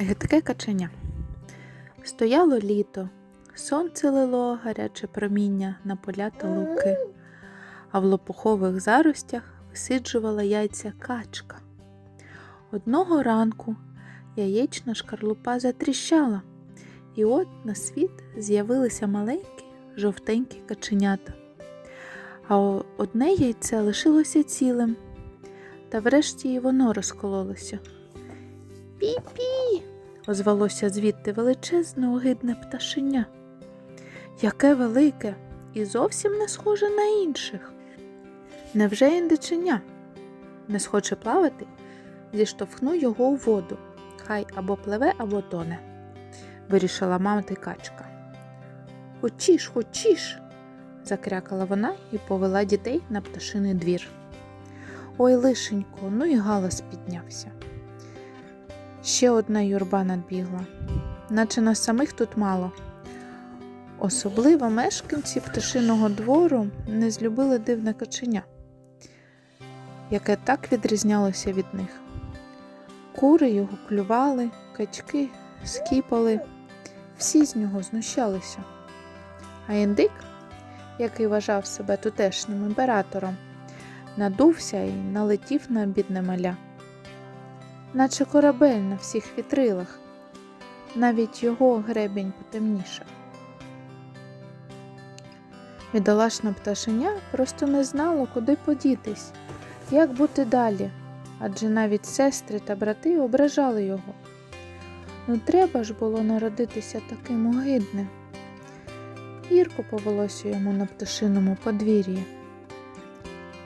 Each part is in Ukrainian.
Гидке каченя. Стояло літо, сонце лило гаряче проміння на поля та луки, а в лопухових заростях висиджувала яйця качка. Одного ранку яєчна шкарлупа затріщала, і от на світ з'явилися маленькі жовтенькі каченята. А одне яйце лишилося цілим, та врешті і воно розкололося. Пі-пі! Озвалося звідти величезне огидне пташеня. Яке велике і зовсім не схоже на інших. Невже індиченя? Не схоче плавати? Зіштовхну його у воду. Хай або пливе, або тоне, вирішила мати качка. Хочіш, хочіш, закрякала вона і повела дітей на пташиний двір. Ой, лишенько, ну і галас піднявся. Ще одна юрба надбігла, наче нас самих тут мало. Особливо мешканці пташиного двору не злюбили дивне каченя, яке так відрізнялося від них. Кури його клювали, качки скіпали, всі з нього знущалися. А індик, який вважав себе тутешнім імператором, надувся і налетів на бідне маля наче корабель на всіх вітрилах, навіть його гребінь потемнішав. Бідолашна пташеня просто не знало, куди подітись, як бути далі, адже навіть сестри та брати ображали його. Ну треба ж було народитися таким огидним. Гірко повелося йому на пташиному подвір'ї,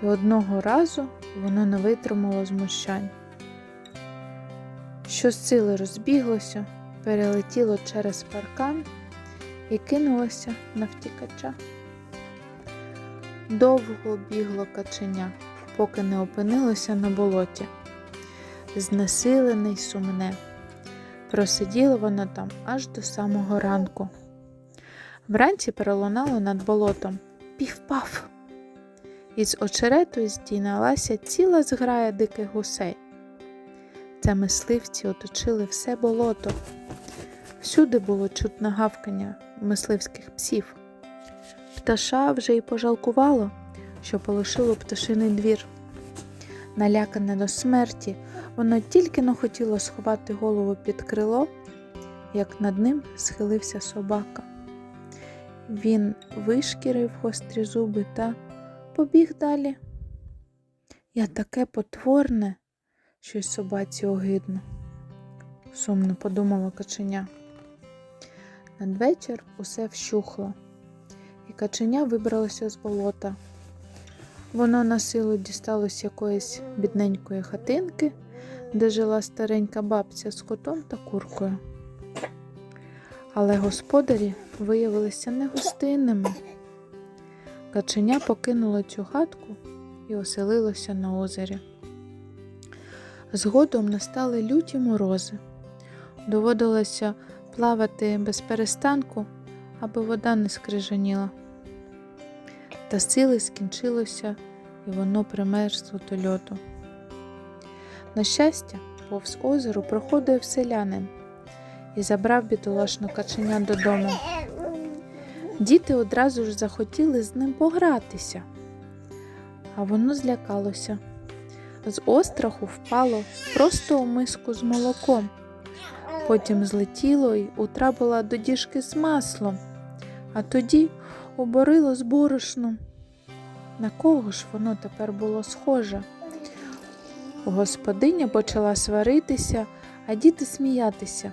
і одного разу воно не витримало змущань що з сили розбіглося, перелетіло через паркан і кинулося на втікача. Довго бігло каченя, поки не опинилося на болоті. Знесилене й сумне. Просиділо воно там аж до самого ранку. Вранці перелунало над болотом пів-паф. Із очерету здійналася ціла зграя диких гусей. Та мисливці оточили все болото. Всюди було чутно гавкання мисливських псів. Пташа вже й пожалкувало, що полишило пташиний двір. Налякане до смерті, воно тільки но хотіло сховати голову під крило, як над ним схилився собака. Він вишкірив гострі зуби та побіг далі. Я таке потворне. Щось собаці огидно, сумно подумала каченя. Надвечір усе вщухло, і каченя вибралося з болота. Воно на силу дісталось якоїсь бідненької хатинки, де жила старенька бабця з котом та куркою. Але господарі виявилися негостинними. Каченя покинуло цю хатку і оселилося на озері. Згодом настали люті морози. Доводилося плавати без перестанку, аби вода не скрижаніла. Та сили скінчилося, і воно примерзло до льоду. На щастя, повз озеро проходив селянин і забрав бідолашну каченя додому. Діти одразу ж захотіли з ним погратися, а воно злякалося з остраху впало просто у миску з молоком. Потім злетіло й утрапило до діжки з маслом, а тоді оборило з борошном. На кого ж воно тепер було схоже? Господиня почала сваритися, а діти сміятися.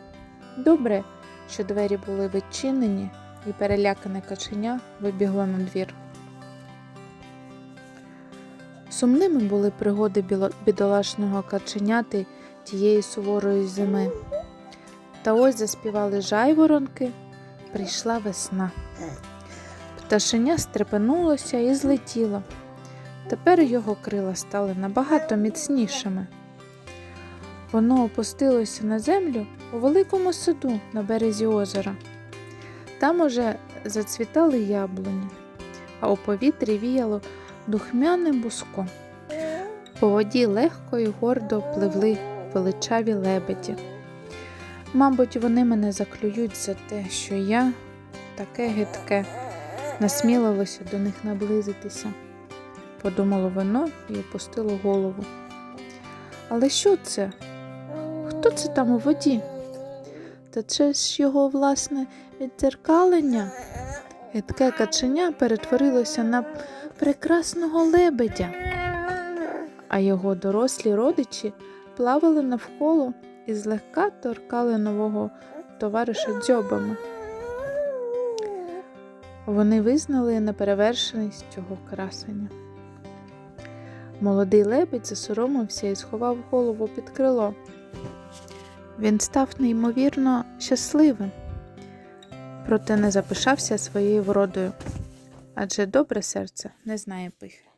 Добре, що двері були відчинені, і перелякане каченя вибігло на двір. Сумними були пригоди бідолашного каченяти тієї суворої зими. Та ось заспівали жайворонки, прийшла весна. Пташеня стрепенулося і злетіло. Тепер його крила стали набагато міцнішими. Воно опустилося на землю у великому саду на березі озера. Там уже зацвітали яблуні, а у повітрі віяло духмяним буском. По воді легко і гордо пливли величаві лебеді. Мабуть, вони мене заклюють за те, що я таке гидке, насміливося до них наблизитися. Подумало воно і опустило голову. Але що це? Хто це там у воді? Та це ж його власне віддзеркалення. Гидке каченя перетворилося на прекрасного лебедя, а його дорослі родичі плавали навколо і злегка торкали нового товариша дзьобами. Вони визнали неперевершеність цього красення. Молодий лебедь засоромився і сховав голову під крило. Він став неймовірно щасливим, проте не запишався своєю вродою, адже добре серце не знає пихи.